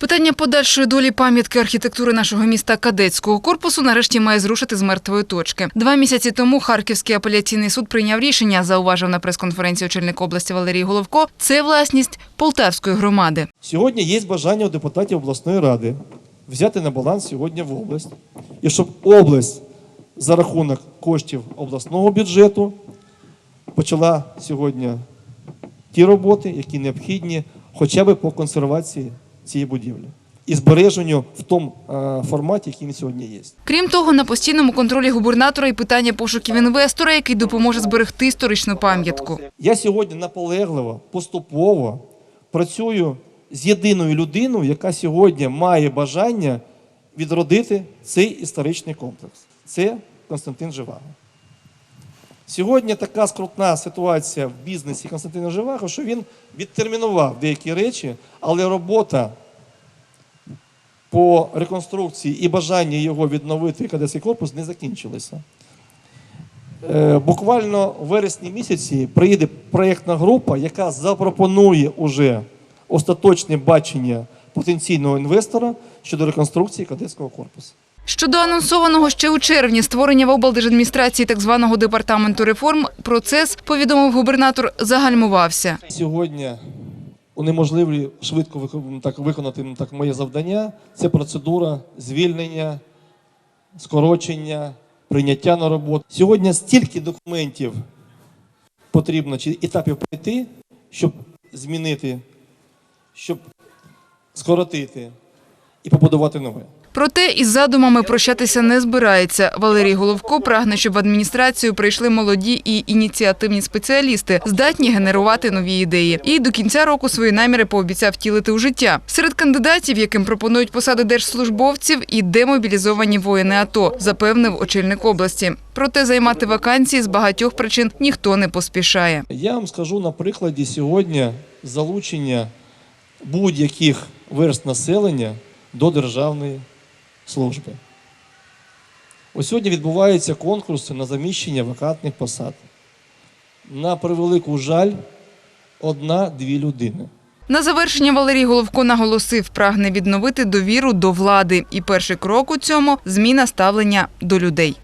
Питання подальшої долі пам'ятки архітектури нашого міста кадетського корпусу нарешті має зрушити з мертвої точки. Два місяці тому Харківський апеляційний суд прийняв рішення, зауважив на прес-конференції очільник області Валерій Головко. Це власність Полтавської громади. Сьогодні є бажання у депутатів обласної ради взяти на баланс сьогодні в область, і щоб область за рахунок коштів обласного бюджету почала сьогодні ті роботи, які необхідні хоча б по консервації цієї будівлі і збереженню в тому е, форматі, який він сьогодні є. Крім того, на постійному контролі губернатора і питання пошуків інвестора, який допоможе зберегти історичну пам'ятку. Я сьогодні наполегливо, поступово працюю з єдиною людиною, яка сьогодні має бажання відродити цей історичний комплекс. Це Константин Живаго. Сьогодні така скрутна ситуація в бізнесі Константина Живаго, що він відтермінував деякі речі, але робота по реконструкції і бажання його відновити кадетський корпус не закінчилися. Е, Буквально в вересні місяці приїде проєктна група, яка запропонує уже остаточне бачення потенційного інвестора щодо реконструкції кадетського корпусу. Щодо анонсованого ще у червні створення в облдержадміністрації так званого департаменту реформ, процес, повідомив губернатор, загальмувався. Сьогодні унеможливлює швидко так, виконати так, моє завдання. Це процедура звільнення, скорочення, прийняття на роботу. Сьогодні стільки документів потрібно чи етапів пройти, щоб змінити, щоб скоротити і побудувати нове. Проте із задумами прощатися не збирається. Валерій Головко прагне, щоб в адміністрацію прийшли молоді і ініціативні спеціалісти, здатні генерувати нові ідеї. І до кінця року свої наміри пообіцяв втілити у життя. Серед кандидатів, яким пропонують посади держслужбовців, і демобілізовані воїни АТО, запевнив очільник області. Проте займати вакансії з багатьох причин ніхто не поспішає. Я вам скажу на прикладі сьогодні залучення будь-яких верст населення до державної служби. Ось сьогодні відбуваються конкурси на заміщення вакантних посад. На превелику жаль, одна-дві людини. На завершення Валерій Головко наголосив, прагне відновити довіру до влади. І перший крок у цьому зміна ставлення до людей.